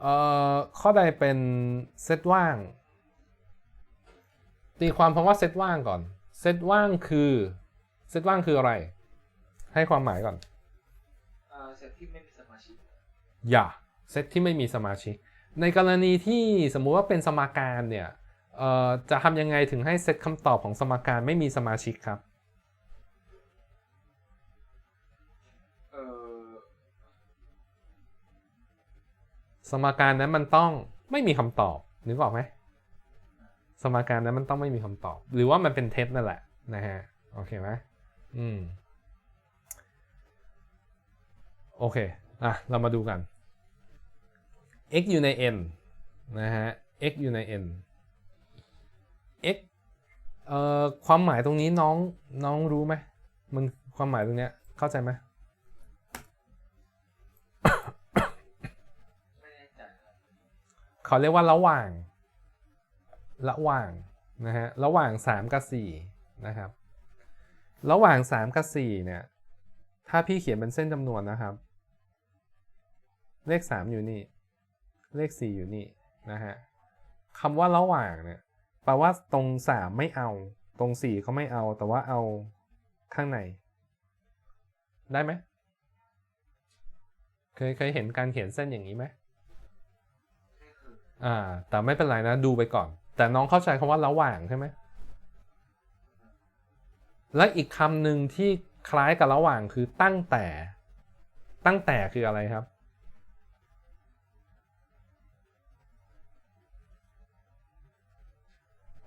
เอ่อข้อใดเป็นเซตว่าง ตีความคำว่าเซตว่างก่อน เซตว่างคือเซตว่างคืออะไร ให้ความหมายก่อนอ่าเซตที่ไม่มีสมาชิก อย่าเซตที่ไม่มีสมาชิก ในกรณีที่สมมุติว่าเป็นสมการเนี่ยเอ่อจะทำยังไงถึงให้เซตคำตอบของสมการไม่มีสมาชิกครับ สมการนั้นมันต้องไม่มีคำตอบนึกออกไหมสมการนั้นมันต้องไม่มีคำตอบ หรือว่ามันเป็นเท็จนั่นแหละนะฮะโอเคไหมอืมโอเคอะเรามาดูกัน x อยู่ใน n นะฮะ x อยู่ใน n x เอ่อความหมายตรงนี้น้องน้องรู้ไหมมันความหมายตรงเนี้ยเข้าใจไหมแน่ใจครับ เขาเรียกว่าระหว่าง ระหว่างนะฮะระหว่าง 3 กับ4นะครับ ระหว่าง 3 กับ4เนี่ยถ้าพี่เขียนเป็นเส้นจำนวนนะครับ เลข 3 อยู่นี่ เลข 4 อยู่นี่นะฮะคำว่าระหว่างเนี่ยแปลว่าตรง 3 ไม่เอา ตรง 4 เขาไม่เอา แต่ว่าเอาข้างใน ได้ไหมเคยเคยเห็นการเขียนเส้นอย่างนี้ไหม ออ่า แต่ไม่เป็นไรนะดูไปก่อน แต่น้องเข้าใจคำว่าระหว่างใช่ไหมและอีกคำหนึ่งที่คล้ายกับระหว่างคือตั้งแต่ ตั้งแต่คืออะไรครับ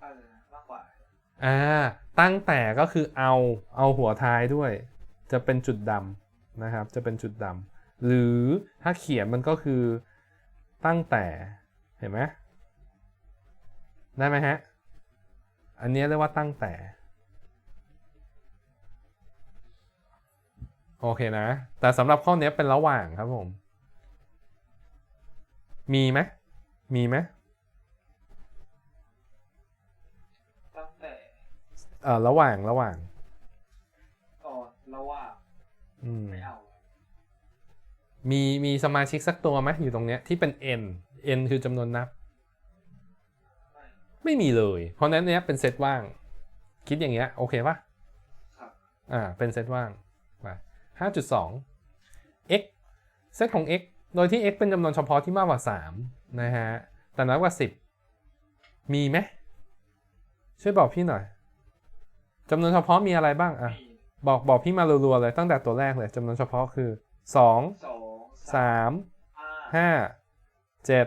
อะไรนะมากกว่าอ่า ตั้งแต่ก็คือเอาเอาหัวท้ายด้วย จะเป็นจุดดำนะครับ จะเป็นจุดดำหรือถ้าเขียนมันก็คือตั้งแต่ เห็นไหมได้ไหมฮะ อันนี้เรียกว่าตั้งแต่ โอเคนะ แต่สำหรับข้อนี้เป็นระหว่างครับผม มีไหมมีไหมตั้งแต่เอ่อระหว่างระหว่างก่อนระหว่างอืมไม่เอา มีมีสมาชิกสักตัวไหมอยู่ตรงเนี้ยที่เป็น n n คือจำนวนนับ ไม่ไม่มีเลย เพราะฉะนั้นเนี้ยเป็นเซตว่าง คิดอย่างเงี้ย โอเคปะครับอ่า เป็นเซตว่างไปห้าจุดสอง x เซตของ x โดยที่ x เป็นจำนวนเฉพาะที่มากกว่า3นะฮะ แต่น้อยกว่า 10 มีไหม ช่วยบอกพี่หน่อยจำนวนเฉพาะมีอะไรบ้างอะมีบอกบอกพี่มารัวๆเลยตั้งแต่ตัวแรกเลยจำนวนเฉพาะคือ2สอง3ห้า5 7 เจ็ด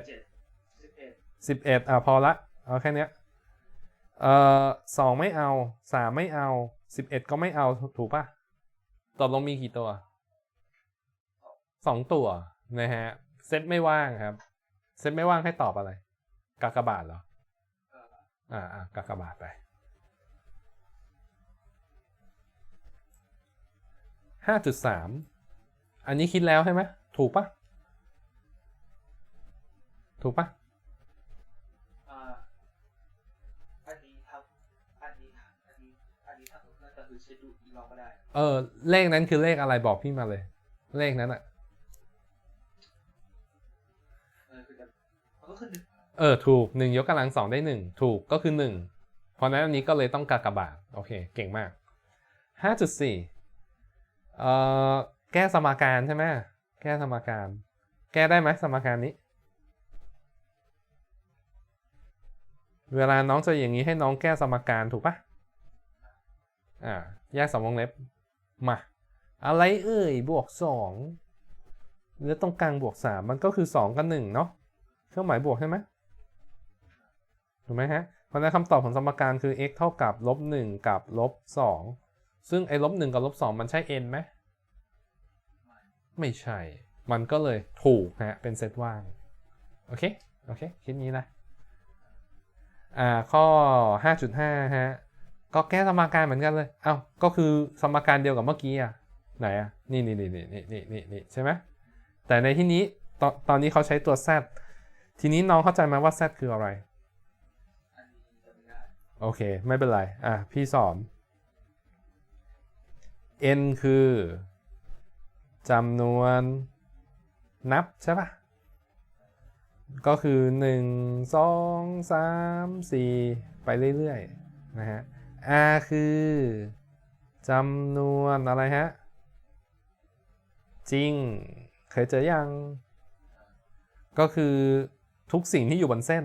สิบเอ็ดอะพอละ เอาแค่เนี้ยเอ่อสองไม่เอาสามไม่เอาสิบเอ็ดก็ไม่เอาถูกปะตอบลงมีกี่ตัวสองตัวนะฮะ เซตไม่ว่างครับ เซตไม่ว่างให้ตอบอะไรกากบาทเหรอเอออ่าอ่ากากบาทไปห้าจุดสามอันนี้คิดแล้วใช่ไหมถูกปะ ถูกปะอ่าอันนี้ทำอันนี้อันนี้ อันนี้ทำน่าจะคือใช้ดูอีกรอบก็ได้ เออ เลขนั้นคือเลขอะไรบอกพี่มาเลย เลขนั้นอะเออคือจะมันก็คือหนึ่งเออ ถูกหนึ่งยกกำลังสองได้หนึ่งถูกก็คือหนึ่งเพราะฉะนั้นอันนี้ก็เลยต้องกากบาท โอเค เก่งมากห้าจุดสี่เอ่อ แก้สมการใช่ไหม แก้สมการ แก้ได้ไหมสมการนี้ เวลาน้องเจะอย่างนี้ให้น้องแก้สมการถูกปะอ่าแยกสองวงเล็บ มา อะไรเอ่ย บวกสองแล้วตรงกลางบวกสามมันก็คือสองกับหนึ่งเนาะ เครื่องหมายบวกใช่ไหมถูกไหมฮะ เพราะนั้นคำตอบของสมการคือ x เท่ากับลบหนึ่งกับลบสองซึ่งไอ้ลบหนึ่งกับลบสองมันใช่ n ไหม ไม่ใช่ มันก็เลยถูกฮะ เป็นเซตว่าง โอเค โอเค คิดงี้นะ อ่าข้อ 5.5 ฮะ ก็แก้สมการเหมือนกันเลยเอ้าก็คือสมการเดียวกับเมื่อกี้อะไหนอะนี่นี่นี่นี่นี่นี่นี่ใช่ไหมแต่ในที่นี้ตอนตอนนี้เขาใช้ตัว z ทีนี้น้องเข้าใจไหมว่า z คืออะไร โอเค ไม่เป็นไร อะ พี่สอน n คือจำนวนนับใช่ปะ ก็คือ 1 2 3 4 ไปเรื่อยๆนะฮะ R คือจำนวนอะไรฮะ จริง เคยเจอยัง ก็คือทุกสิ่งที่อยู่บนเส้น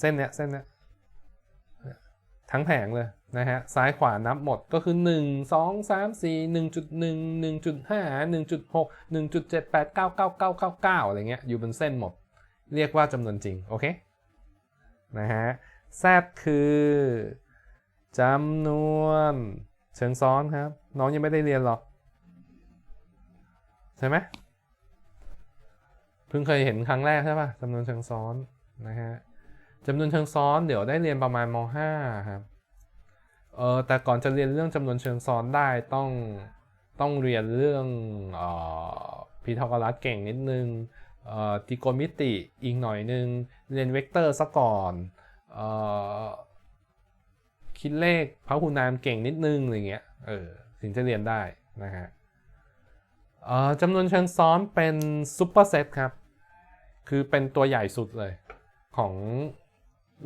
เส้นเนี้ยเส้นเนี้ยทั้งแผงเลยนะฮะ ซ้ายขวานับหมดก็คือ 1 2 3 4 1.1 1.5 1.6 1.78 99999 อะไรเงี้ยอยู่บนเส้นหมด เรียกว่าจำนวนจริง โอเค นะฮะ Z คือจำนวนเชิงซ้อนครับ น้องยังไม่ได้เรียนหรอก ใช่ไหมเพิ่งเคยเห็นครั้งแรกใช่ป่ะจำนวนเชิงซ้อนนะฮะจำนวนเชิงซ้อนเดี๋ยวได้เรียนประมาณม .5 ครับเออแต่ก่อนจะเรียนเรื่องจำนวนเชิงซ้อนได้ต้องต้องเรียนเรื่องออพีทาโกรัสเก่งนิดนึง ติโกมิติอีกหน่อยนึงเรียนเวกเตอร์ซะก่อนออคิดเลขพหุนามเก่งนิดนึงอะไรเงี้ยเออถึงจะเรียนได้นะฮะจำนวนเชิงซ้อนเป็นซูเปอร์เซตครับ คือเป็นตัวใหญ่สุดเลยของ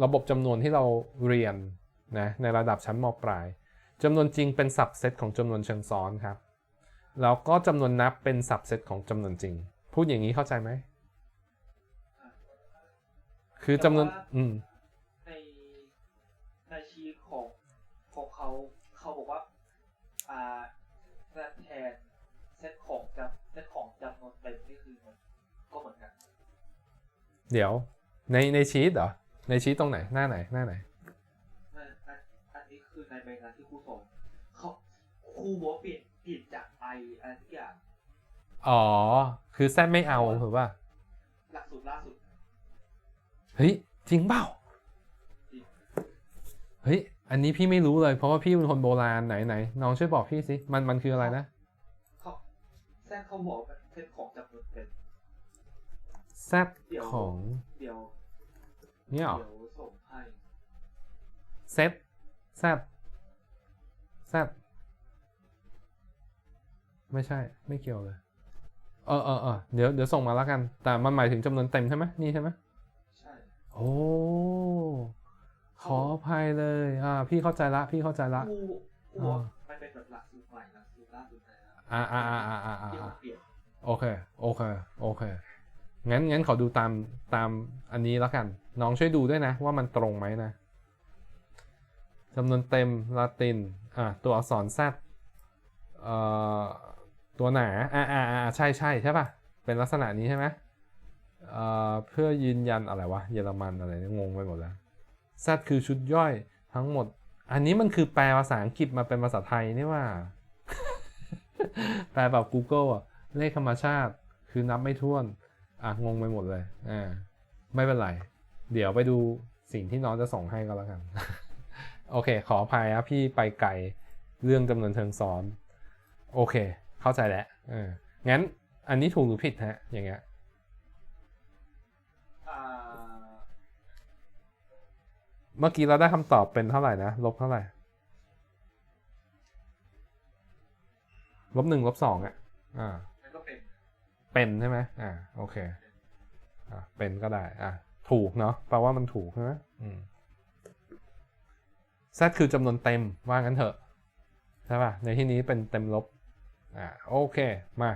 ระบบจำนวนที่เราเรียนนะในระดับชั้นมปลายจำนวนจริงเป็นสับเซตของจำนวนเชิงซ้อนครับ แล้วก็จำนวนนับเป็นสับเซตของจำนวนจริง พูดอย่างนี้เข้าใจไหม คือจำนวน อืม ในในชีตของของเขา เขาบอกว่า อ่าแทนเซตของจำเซตของจำนวนเต็มนี่คือมันก็เหมือนกัน เดี๋ยว ในในชีตเหรอ ในชีตตรงไหน หน้าไหน หน้าไหนนั่นนั่นอันนี้คือในใบงานที่ครูสอนเขาครูบอกว่าเปลี่ยนเปลี่ยนจากไออะไรทุกอย่างอ๋อ คือแซดไม่เอาถูกป่ะหลักสูตรล่าสุดเฮ้ยจริงเปล่าจริงเฮ้ยอันนี้พี่ไม่รู้เลยเพราะว่าพี่เป็นคนโบราณไหนไหนน้องช่วยบอกพี่สิมันมันคืออะไรนะเขาแซนเขาบอกว่าเซตของจำนวนเต็มแซดของเดี๋ยวเนี่ยเหรอเดี๋ยวส่งให้เซตแซดแซดไม่ใช่ไม่เกี่ยวเลย เออเออเออเดี๋ยวเดี๋ยวส่งมาแล้วกัน แต่มันหมายถึงจำนวนเต็มใช่ไหมนี่ใช่ไหมใช่โอ้ขออภัยเลยอ่าพี่เข้าใจละ พี่เข้าใจละครูครูบอกมันเป็นแบบหลักสูตรใหม่หลักสูตรล่าสุดนะครับอ่าอ่าอ่าอ่าอ่าอ่าที่มันเปลี่ยนโอเค โอเค โอเค งั้น งั้นขอดูตาม ตามอันนี้แล้วกัน น้องช่วยดูด้วยนะ ว่ามันตรงไหมนะ จำนวนเต็มลาติน อะ ตัวอักษร Z เอ่อ ตัวหนา อ่าอ่าอ่าใช่ใช่ใช่ป่ะ เป็นลักษณะนี้ใช่ไหมเอ่อเพื่อยืนยันอะไรวะ เยอรมันอะไรนี่งงไปหมดแล้ว Z คือชุดย่อยทั้งหมด อันนี้มันคือแปลภาษาอังกฤษมาเป็นภาษาไทยนี่ว่า แปลแบบ Google อะ เลขธรรมชาติ คือนับไม่ถ้วน อะ งงไปหมดเลย อ่า ไม่เป็นไร เดี๋ยวไปดูสิ่งที่น้องจะส่งให้ก็แล้วกัน โอเค ขออภัยครับพี่ไปไกลเรื่องจำนวนเทิงซ้อน โอเค เข้าใจแล้วเอองั้นอันนี้ถูกหรือผิดฮะ อย่างเงี้ยอ่าเมื่อกี้เราได้คำตอบเป็นเท่าไหร่นะ ลบเท่าไหร่ ลบหนึ่งลบสองอะ อ่ามันก็เป็นเป็นใช่ไหมอ่า โอเค อ่าเป็นก็ได้ อ่าถูกเนาะ แปลว่ามันถูกใช่ไหมอืม Z คือจำนวนเต็มว่างั้นเถอะ ใช่ป่ะ ในที่นี้เป็นเต็มลบ อ่าโอเคมา